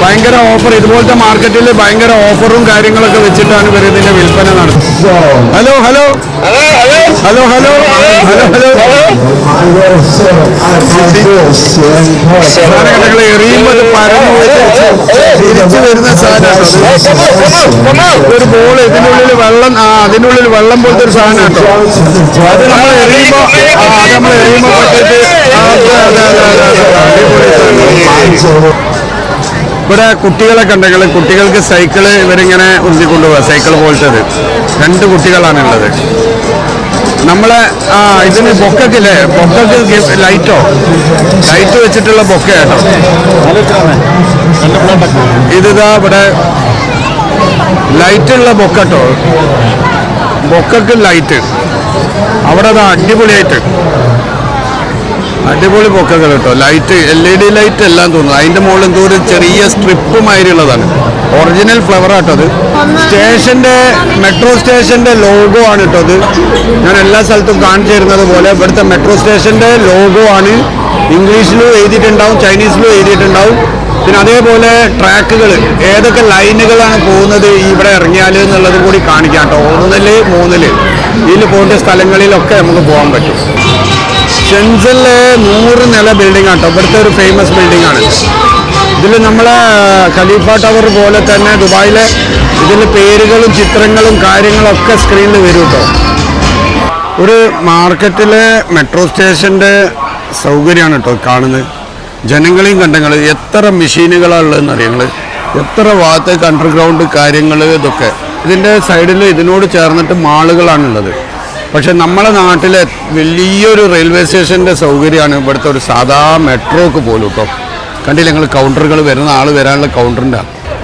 ഭയങ്കര ഓഫർ ഇതുപോലത്തെ മാർക്കറ്റിൽ ഭയങ്കര ഓഫറും കാര്യങ്ങളൊക്കെ വെച്ചിട്ടാണ് ഇവർ ഇതിന്റെ വിൽപ്പന നടത്തുന്നത്. Hello hello. Hello hello. Hello hello. സാധനങ്ങൾ എറിയുമ്പോൾ തിരിച്ചു വരുന്ന സാധനമാണ്? ഒരു ബോൾ ഇതിനുള്ളിൽ വെള്ളം ആ അതിനുള്ളിൽ വെള്ളം പോലത്തെ ഒരു സാധനം കേട്ടോ. അത് നമ്മൾ എറിയുമ്പോ അത് നമ്മൾ എറിയുമ്പോൾ. ഇവിടെ കുട്ടികളെ കണ്ടെങ്കിൽ കുട്ടികൾക്ക് സൈക്കിൾ ഇവരിങ്ങനെ ഉന്തി കൊണ്ടുപോകുക സൈക്കിൾ പോലത്തത്. രണ്ട് കുട്ടികളാണുള്ളത്. നമ്മളെ ആ ഇതിന് ബൊക്കക്കില്ലേ? ബൊക്കക്ക് ഗി- ലൈറ്റോ? ലൈറ്റ് വെച്ചിട്ടുള്ള ബൊക്ക കേട്ടോ. ഇതിതാ ഇവിടെ ലൈറ്റുള്ള ബൊക്കട്ടോ ബൊക്കക്ക് ലൈറ്റ്. അവിടെ അടിപൊളിയായിട്ട്. അടിപൊളി പൊക്കകൾ കേട്ടോ. Light L E D light എല്ലാം തോന്നുന്നു. അതിന്റെ മുകളിൽ എന്തോ ഒരു ചെറിയ സ്ട്രിപ്പ് മാതിരിയുള്ളതാണ്. ഒറിജിനൽ ഫ്ലവർ ആട്ടോ അത്. സ്റ്റേഷന്റെ മെട്രോ സ്റ്റേഷന്റെ ലോഗോ ആണ് കേട്ടോ അത്. ഞാൻ എല്ലാ സ്ഥലത്തും കാണിച്ചു തരുന്നത് പോലെ ഇവിടുത്തെ മെട്രോ സ്റ്റേഷന്റെ ലോഗോ ആണ്. ഇംഗ്ലീഷിലും എഴുതിയിട്ടുണ്ടാവും ചൈനീസിലും എഴുതിയിട്ടുണ്ടാവും. പിന്നെ അതേപോലെ ട്രാക്കുകൾ ഏതൊക്കെ ലൈനുകളാണ് പോകുന്നത് ഇവിടെ ഇറങ്ങിയാൽ എന്നുള്ളത് കൂടി കാണിക്കാം കേട്ടോ. ഒന്നിൽ മൂന്നിൽ. ഇതിൽ പോകേണ്ട സ്ഥലങ്ങളിലൊക്കെ നമുക്ക് പോകാൻ പറ്റും. ഷെൻസലിലെ നൂറ് നില ബിൽഡിംഗ് ആട്ടോ ഇവിടുത്തെ ഒരു ഫേമസ് ബിൽഡിംഗ് ആണ്. ഇതിൽ നമ്മളെ ഖലീഫ ടവർ പോലെ തന്നെ ദുബായിലെ ഇതിൽ പേരുകളും ചിത്രങ്ങളും കാര്യങ്ങളൊക്കെ സ്ക്രീനിൽ വരും കേട്ടോ ഒരു മാർക്കറ്റിലെ മെട്രോ സ്റ്റേഷന്റെ സൗകര്യമാണ് കേട്ടോ കാണുന്നത്. ജനങ്ങളെയും കണ്ടങ്ങൾ എത്ര മെഷീനുകളാണ് ഉള്ളതെന്ന് അറിയങ്ങൾ എത്ര ഭാഗത്തേക്ക് അണ്ടർഗ്രൗണ്ട് കാര്യങ്ങൾ ഇതൊക്കെ. ഇതിന്റെ സൈഡിൽ ഇതിനോട് ചേർന്നിട്ട് മാളുകളാണുള്ളത് പക്ഷെ നമ്മളെ നാട്ടിലെ വലിയൊരു റെയിൽവേ സ്റ്റേഷന്റെ സൗകര്യമാണ് ഇവിടുത്തെ ഒരു സാധാ മെട്രോക്ക് പോലും കേട്ടോ. കണ്ടില്ല ഞങ്ങൾ കൗണ്ടറുകൾ വരുന്ന ആൾ വരാനുള്ള കൗണ്ടറിന്റെ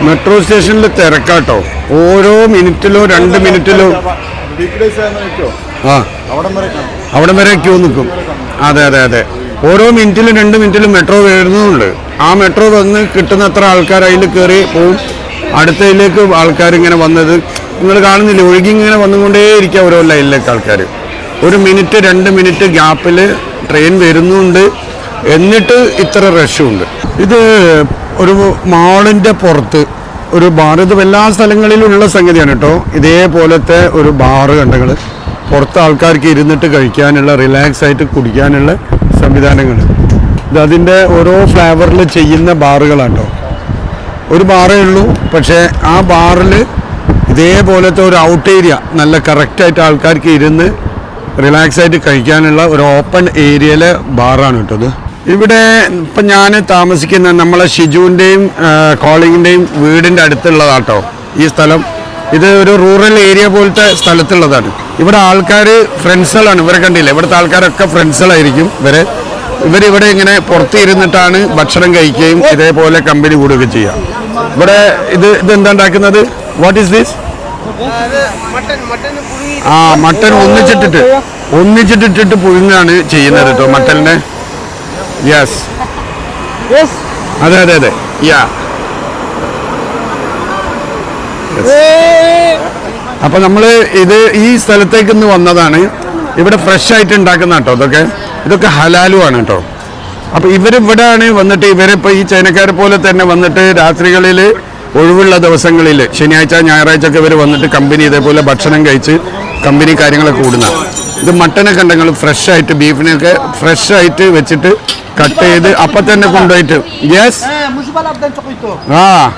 മെട്രോ സ്റ്റേഷനിൽ തിരക്കാട്ടോ. ഓരോ മിനിറ്റിലോ രണ്ട് മിനിറ്റിലോ ആ. അവിടം വരെ ക്യൂ നിൽക്കും. അതെ അതെ അതെ. ഓരോ മിനിറ്റിലും രണ്ട് മിനിറ്റിലും മെട്രോ വരുന്നുണ്ട്. ആ മെട്രോ വന്ന് കിട്ടുന്നത്ര ആൾക്കാർ അതിൽ കയറി പോവും. അടുത്തതിലേക്ക് ആൾക്കാർ ഇങ്ങനെ വന്നത്. നിങ്ങൾ കാണുന്നില്ല? ഒഴുകി ഇങ്ങനെ വന്നുകൊണ്ടേ ഇരിക്കുക ഓരോ ലൈനിലേക്ക് ആൾക്കാർ ഒരു മിനിറ്റ് രണ്ട് മിനിറ്റ് ഗ്യാപ്പിൽ ട്രെയിൻ വരുന്നുണ്ട്. എന്നിട്ട് ഇത്ര റഷുണ്ട് ഇത് ഒരു മാളിന്റെ പുറത്ത് ഒരു ബാർ ഇത് എല്ലാ സ്ഥലങ്ങളിലും ഉള്ള സംഗതിയാണ് കേട്ടോ. ഇതേപോലത്തെ ഒരു ബാറ് കണ്ടങ്ങൾ പുറത്ത് ആൾക്കാർക്ക് ഇരുന്നിട്ട് കഴിക്കാനുള്ള റിലാക്സ് ആയിട്ട് കുടിക്കാനുള്ള സംവിധാനങ്ങൾ ഇത് അതിന്റെ ഓരോ ഫ്ലേവറിൽ ചെയ്യുന്ന ബാറുകളാണ് കേട്ടോ. ഒരു ബാറേ ഉള്ളൂ പക്ഷേ ആ ബാറിൽ ഇതേപോലത്തെ ഒരു ഔട്ട് ഏരിയ നല്ല കറക്റ്റായിട്ട് ആൾക്കാർക്ക് ഇരുന്ന് റിലാക്സ് ആയിട്ട് കഴിക്കാനുള്ള ഒരു ഓപ്പൺ ഏരിയയിലെ ബാറാണ് കേട്ടത് ഇവിടെ ഇപ്പം ഞാൻ താമസിക്കുന്ന നമ്മളെ ഷിജുവിന്റെയും കോളിങ്ങിന്റെയും വീടിന്റെ അടുത്തുള്ളതാട്ടോ ഈ സ്ഥലം. ഇത് ഒരു റൂറൽ ഏരിയ പോലത്തെ സ്ഥലത്തുള്ളതാണ്. ഇവിടെ ആൾക്കാർ ഫ്രണ്ട്സുകളാണ്. ഇവരെ കണ്ടില്ലേ? ഇവിടുത്തെ ആൾക്കാരൊക്കെ ഫ്രണ്ട്സുകളായിരിക്കും ഇവരെ. ഇവരിവിടെ ഇങ്ങനെ പുറത്ത് ഇരുന്നിട്ടാണ് ഭക്ഷണം കഴിക്കുകയും ഇതേപോലെ കമ്പനി കൂടുകയൊക്കെ ചെയ്യുക. ഇവിടെ ഇത് ഇത് എന്താ ഉണ്ടാക്കുന്നത്? വാട്ട് ഈസ് ദിസ് ആ മട്ടൻ ഒന്നിച്ചിട്ടിട്ട് ഒന്നിച്ചിട്ടിട്ടിട്ട് പുഴുങ്ങാണ് ചെയ്യുന്നത് കേട്ടോ മട്ടലിനെ യെസ് അതെ അതെ അതെ. യാ അപ്പൊ നമ്മൾ ഇത് ഈ സ്ഥലത്തേക്ക് ഇന്ന് വന്നതാണ്. ഇവിടെ ഫ്രഷ് ആയിട്ട് ഉണ്ടാക്കുന്ന കേട്ടോ ഇതൊക്കെ. ഇതൊക്കെ ഹലാലുമാണ് കേട്ടോ. അപ്പൊ ഇവരിവിടെയാണ് വന്നിട്ട് ഇവരിപ്പോ ഈ ചൈനക്കാരെ പോലെ തന്നെ വന്നിട്ട് രാത്രികളിൽ ഒഴിവുള്ള ദിവസങ്ങളിൽ ശനിയാഴ്ച ഞായറാഴ്ച ഒക്കെ ഇവർ വന്നിട്ട് കമ്പനി ഇതേപോലെ ഭക്ഷണം കഴിച്ച് കമ്പനി കാര്യങ്ങളൊക്കെ കൂടുന്ന. ഇത് മട്ടനെ കണ്ടങ്ങൾ ഫ്രഷ് ആയിട്ട് ഫ്രഷായിട്ട് ഫ്രഷ് ആയിട്ട് വെച്ചിട്ട് കട്ട് ചെയ്ത് അപ്പം തന്നെ കൊണ്ടുപോയിട്ട്. യെസ് ആ.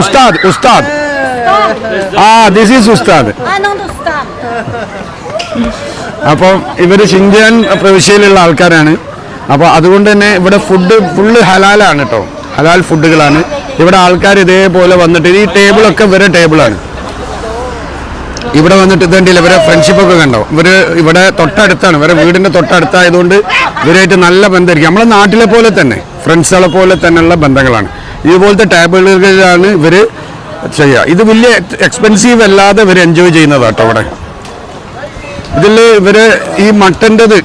ഉസ്താദ് ഉസ്താദ്. ആ ദിസ് ഈസ് ah, ഉസ്താദ്. അപ്പം ഇവർ ഷിൻജാൻ പ്രവിശ്യയിലുള്ള ആൾക്കാരാണ്. അപ്പോൾ അതുകൊണ്ട് തന്നെ ഇവിടെ ഫുഡ് ഫുള്ള് ഹലാലാണ് കേട്ടോ ഹലാൽ ഫുഡുകളാണ് ഇവിടെ ആൾക്കാർ ഇതേപോലെ വന്നിട്ട് ഈ ടേബിളൊക്കെ ഇവരെ ടേബിളാണ് ഇവിടെ വന്നിട്ട് ഇതുണ്ടില്ല ഇവരെ ഫ്രണ്ട്ഷിപ്പ് ഒക്കെ കണ്ടോ? ഇവർ ഇവിടെ തൊട്ടടുത്താണ് ഇവരെ വീടിന്റെ തൊട്ടടുത്തായതുകൊണ്ട് ഇവരായിട്ട് നല്ല ബന്ധമായിരിക്കും. നമ്മളെ നാട്ടിലെ പോലെ തന്നെ ഫ്രണ്ട്സുകളെ പോലെ തന്നെയുള്ള ബന്ധങ്ങളാണ്. ഇതുപോലത്തെ ടേബിളുകളിലാണ് ഇവർ ചെയ്യുക. ഇത് വലിയ എക്സ്പെൻസീവ് അല്ലാതെ ഇവർ എൻജോയ് ചെയ്യുന്നതാണ് കേട്ടോ ഇവിടെ. ഇതിൽ ഇവർ ഈ മട്ടന്റെത്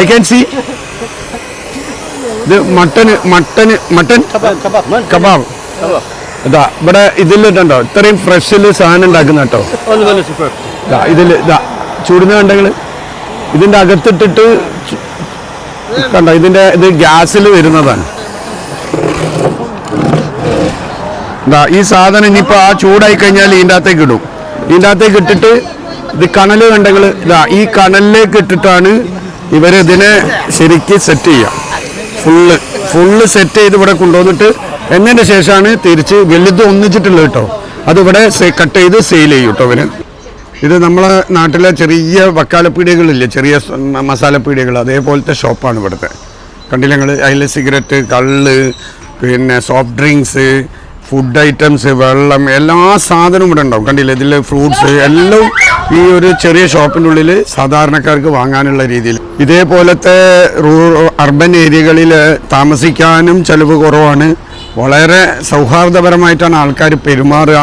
ഐ ക്യാൻ സി ഇത് മട്ടന് മട്ടന് മട്ടൻ? കബാബ്. ഇതാ ഇവിടെ ഇതിലിട്ടുണ്ടോ ഇത്രയും ഫ്രഷിൽ സാധനം ഉണ്ടാക്കുന്ന കേട്ടോ. ഇതാ ഇതിൽ ഇതാ ചൂടുന്ന കണ്ടെങ്കിൽ ഇതിന്റെ അകത്തിട്ടിട്ട് കണ്ടോ? ഇതിന്റെ ഇത് ഗ്യാസിൽ വരുന്നതാണ്. ഇതാ ഈ സാധനം ഇനിയിപ്പോ ആ ചൂടായി കഴിഞ്ഞാൽ ഇതിന്റെ അകത്തേക്ക് ഇടും. ഇതിന്റെ അകത്തേക്ക് ഇട്ടിട്ട് ഇത് കണൽ കണ്ടെങ്കിൽ ഇതാ ഈ കണലിലേക്ക് ഇട്ടിട്ടാണ് ഇവരിതിനെ ശരിക്ക് സെറ്റ് ചെയ്യുക ഫുള്ള് ഫുള്ള് സെറ്റ് ചെയ്ത് ഇവിടെ കൊണ്ടുവന്നിട്ട് എന്നതിന് ശേഷമാണ് തിരിച്ച് വലുത് ഒന്നിച്ചിട്ടുള്ളത് കേട്ടോ. അതിവിടെ കട്ട് ചെയ്ത് സെയിൽ ചെയ്യും കേട്ടോ അവന് ഇത് നമ്മളെ നാട്ടിലെ ചെറിയ വക്കാലപ്പീടികകളില്ലേ ചെറിയ മസാലപ്പീടികകൾ അതേപോലത്തെ ഷോപ്പാണ് ഇവിടുത്തെ. കണ്ടില്ല നിങ്ങൾ അതിൽ സിഗരറ്റ് കള്ള് പിന്നെ സോഫ്റ്റ് ഡ്രിങ്ക്സ് ഫുഡ് ഐറ്റംസ് വെള്ളം എല്ലാ സാധനവും ഇവിടെ ഉണ്ടാവും. കണ്ടില്ല? ഇതിൽ ഫ്രൂട്ട്സ് എല്ലാം ഈ ഒരു ചെറിയ ഷോപ്പിന്റെ ഉള്ളിൽ സാധാരണക്കാർക്ക് വാങ്ങാനുള്ള രീതിയിൽ ഇതേപോലത്തെ റൂ അർബൻ ഏരിയകളിൽ താമസിക്കാനും ചിലവ് കുറവാണ്. വളരെ സൗഹാർദ്ദപരമായിട്ടാണ് ആൾക്കാർ പെരുമാറുക.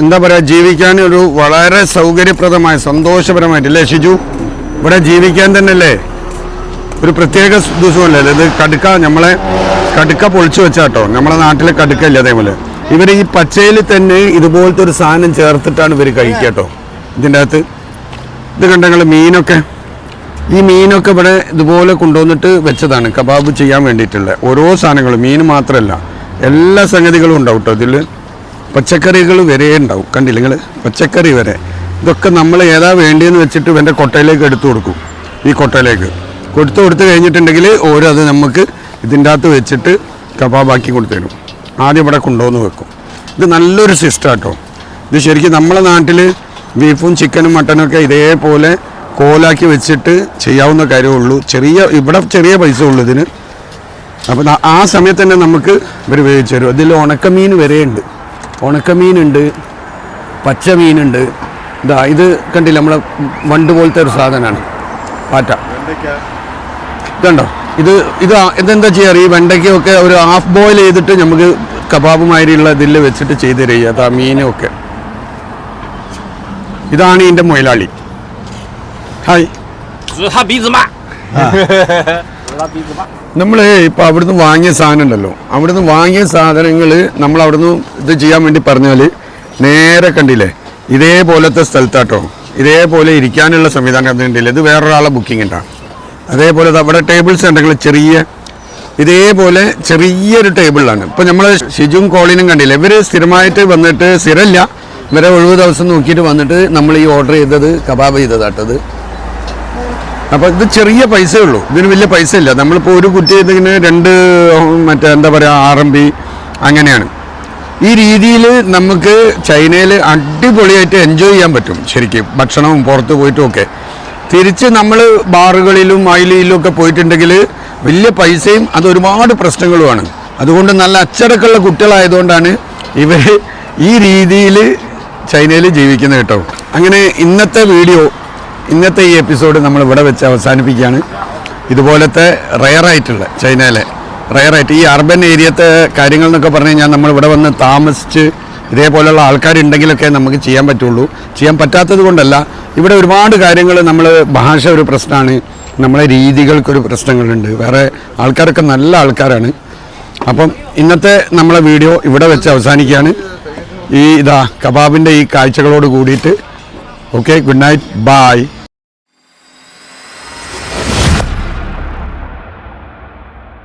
എന്താ പറയുക ജീവിക്കാൻ ഒരു വളരെ സൗകര്യപ്രദമായ സന്തോഷപരമായിട്ട് അല്ലേ ഷിജു? ഇവിടെ ജീവിക്കാൻ തന്നെ അല്ലേ ഒരു പ്രത്യേക ദിവസമല്ലേ? ഇത് കടുക്ക നമ്മളെ കടുക്ക പൊളിച്ചു വെച്ചാട്ടോ നമ്മളെ നാട്ടിലെ കടുക്ക ഇല്ല അതേപോലെ. ഇവർ ഈ പച്ചയിൽ തന്നെ ഇതുപോലത്തെ ഒരു സാധനം ചേർത്തിട്ടാണ് ഇവർ കഴിക്കുക കേട്ടോ ഇതിന്റെ അകത്ത്. ഇത് കണ്ടങ്ങൾ മീനൊക്കെ? ഈ മീനൊക്കെ ഇവിടെ ഇതുപോലെ കൊണ്ടുവന്നിട്ട് വെച്ചതാണ്. കബാബ് ചെയ്യാൻ വേണ്ടിയിട്ടുള്ള ഓരോ സാധനങ്ങളും മീൻ മാത്രമല്ല എല്ലാ സംഗതികളും ഉണ്ടാവും കേട്ടോ ഇതിൽ പച്ചക്കറികൾ വരെ ഉണ്ടാവും. കണ്ടില്ല നിങ്ങൾ പച്ചക്കറി വരെ. ഇതൊക്കെ നമ്മൾ ഏതാ വേണ്ടിയെന്ന് വെച്ചിട്ട് ഇവന്റെ കൊട്ടയിലേക്ക് എടുത്തു കൊടുക്കും. ഈ കൊട്ടയിലേക്ക്. കൊടുത്തു കൊടുത്തു കഴിഞ്ഞിട്ടുണ്ടെങ്കിൽ ഓരോ അത് നമുക്ക് ഇതിന്റെ അകത്ത് വെച്ചിട്ട് കബാബാക്കി കൊടുത്തു തരും ആദ്യം ഇവിടെ കൊണ്ടുവന്ന് വെക്കും. ഇത് നല്ലൊരു സിസ്റ്റം കേട്ടോ. ഇത് ശരിക്കും നമ്മളെ നാട്ടിൽ ബീഫും ചിക്കനും മട്ടനും ഒക്കെ ഇതേപോലെ കോലാക്കി വെച്ചിട്ട് ചെയ്യാവുന്ന കാര്യമുള്ളൂ ചെറിയ ഇവിടെ ചെറിയ പൈസ ഉള്ളൂ ഇതിന്. അപ്പം ആ സമയത്ത് തന്നെ നമുക്ക് ഇവർ ഉപയോഗിച്ച് തരും. അതിൽ ഉണക്കമീൻ വരെയുണ്ട്. ഉണക്കമീനുണ്ട് പച്ച മീനുണ്ട് ഇതാ ഇത് കണ്ടില്ല നമ്മളെ വണ്ട് പോലത്തെ ഒരു സാധനമാണ്. പാറ്റ. ഇതുണ്ടോ? ഇത് ഇത് ഇതെന്താ ചെയ്യാറ് ഈ വെണ്ടയ്ക്കൊക്കെ ഒരു ഹാഫ് ബോയിൽ ചെയ്തിട്ട് നമുക്ക് കബാബ് മാതിരിയുള്ള ഇതിൽ വെച്ചിട്ട് ചെയ്ത് തരിക. അതാ മീനൊക്കെ. ഇതാണ് ഇതിന്റെ മൊയിലാളി. ഹായ്. നമ്മൾ ഇപ്പോൾ അവിടുന്ന് വാങ്ങിയ സാധനം ഉണ്ടല്ലോ. അവിടുന്ന് വാങ്ങിയ സാധനങ്ങൾ നമ്മൾ അവിടുന്ന് ഇത് ചെയ്യാൻ വേണ്ടി പറഞ്ഞാൽ നേരെ കണ്ടില്ലേ? ഇതേപോലത്തെ സ്ഥലത്താട്ടോ. ഇതേപോലെ ഇരിക്കാനുള്ള സംവിധാനം ഉണ്ടല്ലേ? ഇത് വേറൊരാളെ ബുക്കിംഗ് ഉണ്ടാണ് അതേപോലെ അവിടെ ടേബിൾസ് ഉണ്ടെങ്കിൽ ചെറിയ ഇതേപോലെ ചെറിയൊരു ടേബിളാണ് ഇപ്പം നമ്മൾ ഷിജും കോളിനും കണ്ടില്ല? ഇവർ സ്ഥിരമായിട്ട് വന്നിട്ട് സ്ഥിരമില്ല. ഇവരെ ഒഴിവ് ദിവസം നോക്കിയിട്ട് വന്നിട്ട് നമ്മൾ ഈ ഓർഡർ ചെയ്തത് കബാബ് ചെയ്തതാട്ടത്. അപ്പൊ ഇത് ചെറിയ പൈസയേ ഉള്ളൂ. ഇതിന് വലിയ പൈസ ഇല്ല നമ്മളിപ്പോൾ ഒരു കുറ്റി ഇതിന് രണ്ട് മറ്റേ എന്താ പറയുക ആർ എം ബി അങ്ങനെയാണ്. ഈ രീതിയിൽ നമുക്ക് ചൈനയിൽ അടിപൊളിയായിട്ട് എൻജോയ് ചെയ്യാൻ പറ്റും ശരിക്കും. ഭക്ഷണവും പുറത്ത് പോയിട്ടും ഒക്കെ. തിരിച്ച് നമ്മൾ ബാറുകളിലും മൈലിയിലും ഒക്കെ പോയിട്ടുണ്ടെങ്കിൽ വലിയ പൈസയും അത് ഒരുപാട് പ്രശ്നങ്ങളുമാണ്. അതുകൊണ്ട് നല്ല അച്ചടക്കമുള്ള കുട്ടികളായതുകൊണ്ടാണ് ഇവർ ഈ രീതിയിൽ ചൈനയിൽ ജീവിക്കുന്നത് കേട്ടോ. അങ്ങനെ ഇന്നത്തെ വീഡിയോ ഇന്നത്തെ ഈ എപ്പിസോഡ് നമ്മൾ ഇവിടെ വെച്ച് അവസാനിപ്പിക്കുകയാണ്. ഇതുപോലത്തെ റയറായിട്ടുള്ള ചൈനയിലെ റയറായിട്ട് ഈ അർബൻ ഏരിയത്തെ കാര്യങ്ങൾ എന്നൊക്കെ പറഞ്ഞു കഴിഞ്ഞാൽ നമ്മൾ ഇവിടെ വന്ന് താമസിച്ച് ഇതേപോലെയുള്ള ആൾക്കാരുണ്ടെങ്കിലൊക്കെ നമുക്ക് ചെയ്യാൻ പറ്റുള്ളൂ. ചെയ്യാൻ പറ്റാത്തത് കൊണ്ടല്ല ഇവിടെ ഒരുപാട് കാര്യങ്ങൾ നമ്മൾ ഭാഷ ഒരു പ്രശ്നമാണ്. നമ്മളെ രീതികൾക്കൊരു പ്രശ്നങ്ങളുണ്ട്. വേറെ ആൾക്കാരൊക്കെ നല്ല ആൾക്കാരാണ്. അപ്പം ഇന്നത്തെ നമ്മളെ വീഡിയോ ഇവിടെ വെച്ച് അവസാനിക്കുകയാണ്. ഈ ഇതാ കബാബിന്റെ ഈ കാഴ്ചകളോട് കൂടിയിട്ട്. Okay good night bye